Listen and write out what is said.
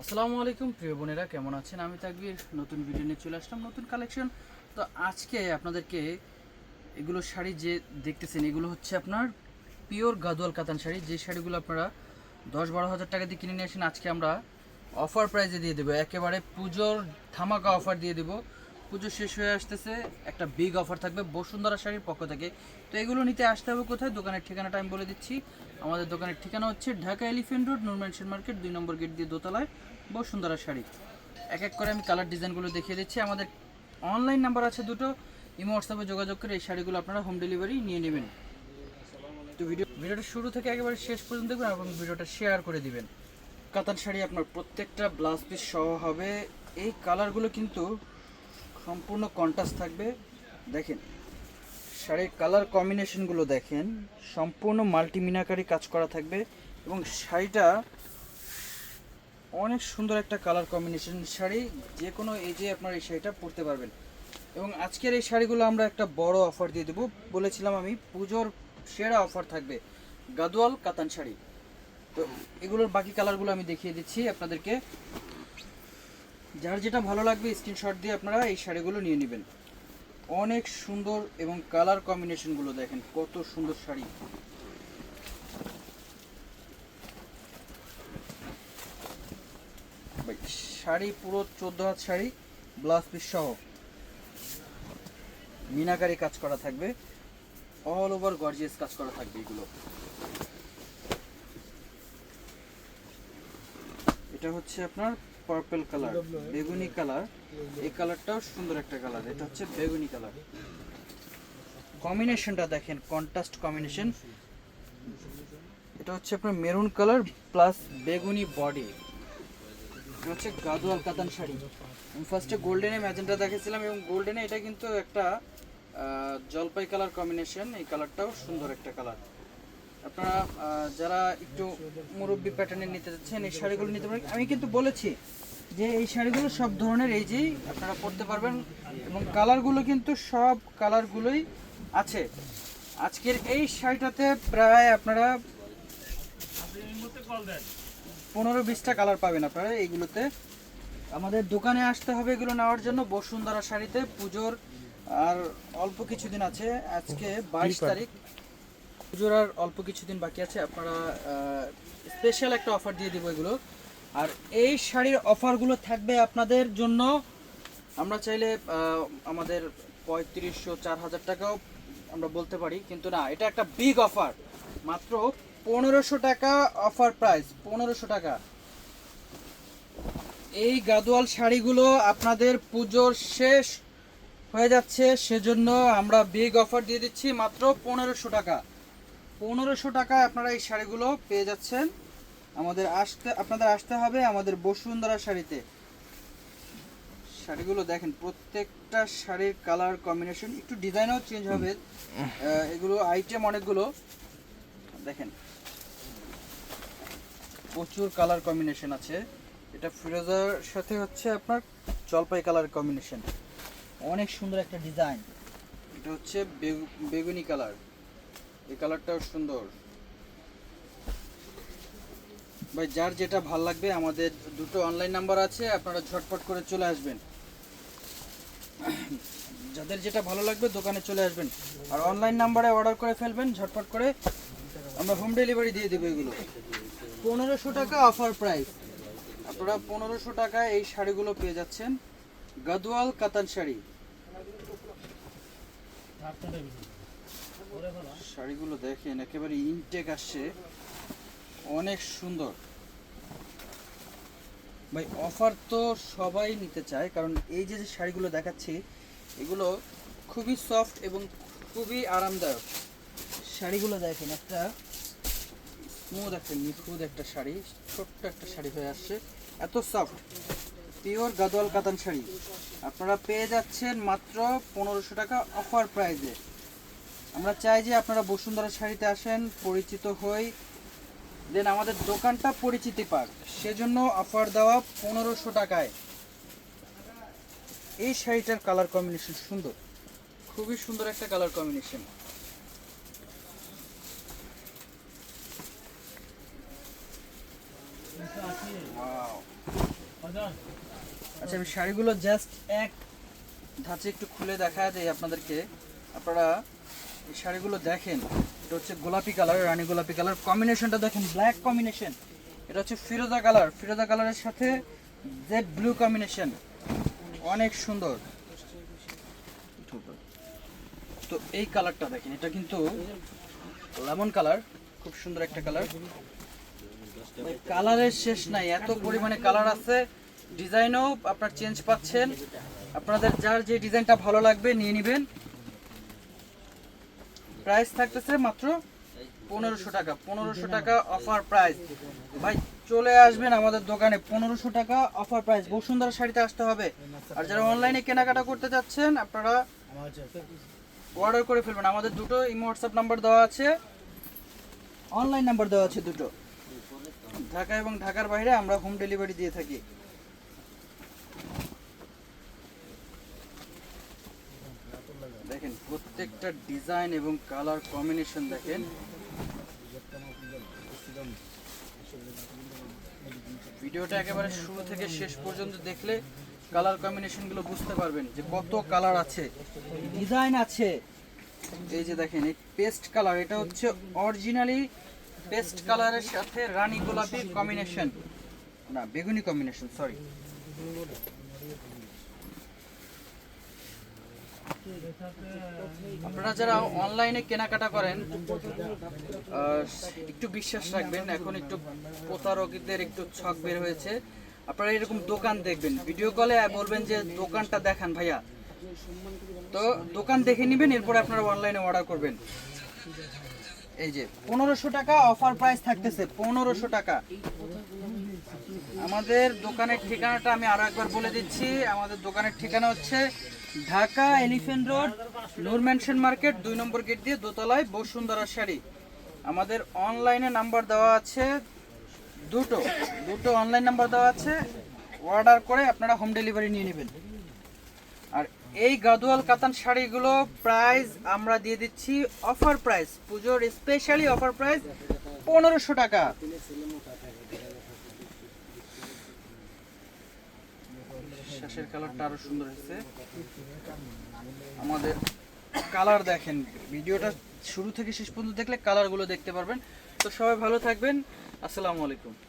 আসসালামু আলাইকুম, প্রিয় বোনেরা, কেমন আছেন? আমি তাকবির, নতুন ভিডিও নিয়ে চলে আসলাম, নতুন কালেকশন তো আজকে আপনাদেরকে এগুলো শাড়ি যে দেখতেছেন, এগুলো হচ্ছে আপনার পিওর গাদোয়াল কাতান শাড়ি। যে শাড়িগুলো আপনারা দশ বারো হাজার টাকা দিয়ে কিনে নিয়ে আসেন, আজকে আমরা অফার প্রাইজে দিয়ে দেবো। একেবারে পুজোর থামাকা অফার দিয়ে দেবো। পুজো শেষ হয়ে আসতেছে, একটা বিগ অফার থাকবে বসুন্ধরা শাড়ির পক্ষ থেকে। তো এগুলো নিতে আসতে হবে কোথায়? দোকানের ঠিকানাটা আমি বলে দিচ্ছি। আমাদের দোকানের ঠিকানা হচ্ছে Dhaka elephant road Noor Mansion market, দুই নম্বর গেট দিয়ে দোতলায় বসুন্ধরা শাড়ি। এক এক করে আমি কালার ডিজাইনগুলো দেখিয়ে দিচ্ছি। আমাদের অনলাইন নাম্বার আছে দুটো। ইমো হোয়াটসঅ্যাপে যোগাযোগ করে এই শাড়িগুলো আপনারা হোম ডেলিভারি নিয়ে নেবেন। তো ভিডিও ভিডিওটা শুরু থেকে একেবারে শেষ পর্যন্ত দেখবেন এবং ভিডিওটা শেয়ার করে দিবেন। কাতান শাড়ি আপনার প্রত্যেকটা ব্লাউজ পিস সহ হবে। এই কালারগুলো কিন্তু সম্পূর্ণ কন্ট্রাস্ট থাকবে। দেখেন, শাড়ির কালার কম্বিনেশনগুলো দেখেন, সম্পূর্ণ মাল্টি মিনাকারি কাজ করা থাকবে এবং শাড়িটা অনেক সুন্দর একটা কালার কম্বিনেশন শাড়ি, যে কোনো এজে আপনার এই শাড়িটা পরতে পারবেন। এবং আজকের এই শাড়িগুলো আমরা একটা বড় অফার দিয়ে দেবো। বলেছিলাম আমি, পুজোর সেরা অফার থাকবে গাদোয়াল কাতান শাড়ি। তো এগুলোর বাকি কালারগুলো আমি দেখিয়ে দিচ্ছি আপনাদেরকে। যার যেটা ভালো লাগবে স্ক্রিনশট দিয়ে আপনারা এই শাড়িগুলো নিয়ে নেবেন। অনেক সুন্দর এবং কালার কম্বিনেশনগুলো দেখেন, কত সুন্দর শাড়ি। শাড়ি পুরো চোদ্দ হাত শাড়ি ব্লাউজ পিস সহ। মিনাকারি কাজ করা থাকবে অল ওভার গর্জিয়াস কাজ করা থাকবে এগুলো। এটা হচ্ছে আপনার পার্পল কালার বেগুনি কালার এই কালারটাও সুন্দর একটা কালার এটা হচ্ছে বেগুনি কালার কম্বিনেশনটা দেখেন কন্ট্রাস্ট কম্বিনেশন এটা হচ্ছে আপনার মেরুন কালার প্লাস বেগুনি বডি এটা হচ্ছে গাদোয়াল কাতান শাড়ি। আমি ফার্স্টে গোল্ডেনে ম্যাজেন্টা দেখেছিলাম এবং গোল্ডেনে এটা কিন্তু একটা জলপাই কালার কম্বিনেশন এই কালারটাও সুন্দর একটা কালার আপনারা যারা একটু মুরব্বি প্যাটার্নের নিতে যাচ্ছেন এই শাড়িগুলো নিতে পারেন। আমি কিন্তু বলেছি যে এই শাড়িগুলো সব ধরনের এই যেই আপনারা পরতে পারবেন এবং কালারগুলো কিন্তু সব কালারগুলোই আছে। আজকের এই শাড়িটাতে প্রায় আপনারা পনেরো বিশটা কালার পাবেন আপনারা এইগুলোতে। আমাদের দোকানে আসতে হবে এগুলো নেওয়ার জন্য বসুন্ধরা শাড়িতে পুজোর আর অল্প কিছুদিন আছে। আজকে বাইশ তারিখ। পুজোর অল্প কিছুদিন বাকি আছে, আপনারা স্পেশাল একটা অফার দিয়ে দিব এগুলো। আর এই শাড়ির অফারগুলো থাকবে আপনাদের জন্য, আমরা চাইলে আমাদের পঁয়ত্রিশশো চার হাজার টাকাও আমরা বলতে পারি, কিন্তু না, এটা একটা বিগ অফার মাত্র পনেরোশো টাকা অফার প্রাইস পনেরোশো টাকা। এই গাদোয়াল শাড়িগুলো আপনাদের পুজোর শেষ হয়ে যাচ্ছে, সেজন্য আমরা বিগ অফার দিয়ে দিচ্ছি, মাত্র পনেরোশো টাকা। পনেরোশো টাকায় আপনারা এই শাড়িগুলো পেয়ে যাচ্ছেন। আমাদের আসতে, আপনাদের আসতে হবে আমাদের বসুন্ধরা শাড়িতে। শাড়িগুলো দেখেন, প্রত্যেকটা শাড়ির কালার কম্বিনেশন, একটু ডিজাইনও চেঞ্জ হবে। এগুলো আইটেম অনেকগুলো। দেখেন, প্রচুর কালার কম্বিনেশন আছে। এটা ফিরোজার সাথে হচ্ছে আপনার জলপাই কালার কম্বিনেশন। অনেক সুন্দর একটা ডিজাইন। এটা হচ্ছে বেগু- বেগুনি কালার। এই কালারটাও সুন্দর। ভাই, যার যেটা ভালো লাগবে, আমাদের দুটো অনলাইন নাম্বার আছে, আপনারা ঝটপট করে চলে আসবেন। যাদের যেটা ভালো লাগবে, দোকানে চলে আসবেন। আর অনলাইন নাম্বারে অর্ডার করে ফেলবেন, ঝটপট করে। আমরা হোম ডেলিভারি দিয়ে দেবো এগুলো। পনেরোশো টাকা অফার প্রাইস আপনারা পনেরোশো টাকায় এই শাড়িগুলো পেয়ে যাচ্ছেন। গাদোয়াল কাতান শাড়ি। শাড়িগুলো দেখেন, একেবারে ইনটেক আসছে। অনেক সুন্দর। ভাই অফার তো সবাই নিতে চায়, কারণ এই যে যে শাড়িগুলো দেখাচ্ছি, এগুলো খুবই সফট এবং খুবই আরামদায়ক। শাড়িগুলো দেখেন, একটা স্মুথ একটা নিখুঁত একটা শাড়ি, ছোট্ট একটা শাড়ি হয়ে আসছে। এত সফট পিওর গাদোয়াল কাতান শাড়ি। আপনারা পেয়ে যাচ্ছেন মাত্র পনেরোশো টাকা অফার প্রাইজে আমরা চাই যে আপনারা বসুন্ধরা শাড়িতে আসেন, পরিচিত হই। দেন আমাদের দোকানটা পরিচিতি পাক। সেজন্য অফার দেওয়া পনেরোশো টাকায়। এই শাড়িটার কালার কম্বিনেশন সুন্দর। খুবই সুন্দর একটা কালার কম্বিনেশন আচ্ছা আমি শাড়িগুলো জাস্ট এক ধাঁচে একটু খুলে দেখা দেয় আপনাদেরকে। আপনারা এই শাড়িগুলো দেখেন, এটা হচ্ছে গোলাপি কালার, রানী গোলাপি কালার। কম্বিনেশনটা দেখেন ব্ল্যাক কম্বিনেশন এটা হচ্ছে ফিরোজা কালার। ফিরোজা কালারের সাথে জেড ব্লু কম্বিনেশন অনেক সুন্দর। তো এই কালারটা দেখেন, এটা কিন্তু লেমন কালার, খুব সুন্দর একটা কালার। কালারের শেষ নাই, এত পরিমাণে কালার আছে। ডিজাইনও আপনার চেঞ্জ পাচ্ছেন। আপনাদের যার যে ডিজাইনটা ভালো লাগবে, নিয়ে নেবেন। প্রাইস থাকতেছে মাত্র পনেরোশো টাকা। পনেরোশো টাকা অফার প্রাইস ভাই, চলে আসবেন আমাদের দোকানে। পনেরোশো টাকা অফার প্রাইস বসুন্ধরা শাড়িতে আসতে হবে। আর যারা অনলাইনে কেনাকাটা করতে চাচ্ছেন আপনারা অর্ডার করে ফেলবেন। আমাদের দুটো ইমো হোয়াটসঅ্যাপ নাম্বার দেওয়া আছে। অনলাইন নাম্বার দেওয়া আছে দুটো। ঢাকা এবং ঢাকার বাইরে আমরা হোম ডেলিভারি দিয়ে থাকি দেখেন প্রত্যেকটা ডিজাইন এবং কালার কম্বিনেশন দেখেন। ভিডিওটা একেবারে শুরু থেকে শেষ পর্যন্ত দেখলে কালার কম্বিনেশনগুলো বুঝতে পারবেন যে কত কালার আছে, ডিজাইন আছে। এই যে দেখেন, এই পেস্ট কালার, এটা হচ্ছে অরিজিনালি পেস্ট কালারের সাথে রানী গোলাপি কম্বিনেশন। না, বেগুনি কম্বিনেশন সরি আপনারা যারা অনলাইনে কেনাকাটা করেন একটু বিশ্বাস রাখবেন, এখন একটু প্রতারকদের একটু ছক বের হয়েছে। আপনারা এরকম দোকান দেখবেন ভিডিও কলে বলবেন যে, দোকানটা দেখান ভাইয়া। তো দোকান দেখে নেবেন, এরপর আপনারা অনলাইনে অর্ডার করবেন। এই যে, পনেরোশো টাকা অফার প্রাইস থাকতেছে, পনেরোশো টাকা। আমাদের দোকানের ঠিকানাটা আমি আরও একবার বলে দিচ্ছি। আমাদের দোকানের ঠিকানা হচ্ছে Dhaka elephant road, Noor mansion market, দুই নম্বর গেট দিয়ে দোতলায় বসুন্ধরা শাড়ি আমাদের অনলাইনে নাম্বার দেওয়া আছে দুটো। দুটো অনলাইন নাম্বার দেওয়া আছে। অর্ডার করে আপনারা হোম ডেলিভারি নিয়ে নেবেন। আর এই গাদোয়াল কাতান শাড়িগুলো প্রাইস আমরা দিয়ে দিচ্ছি অফার প্রাইস। পুজোর স্পেশালি অফার প্রাইস পনেরোশো টাকা। শেষের কালারটা আরও সুন্দর হয়েছে। আমাদের কালার দেখেন, ভিডিওটা শুরু থেকে শেষ পর্যন্ত দেখলে কালারগুলো দেখতে পারবেন। তো সবাই ভালো থাকবেন। আসসালামু আলাইকুম।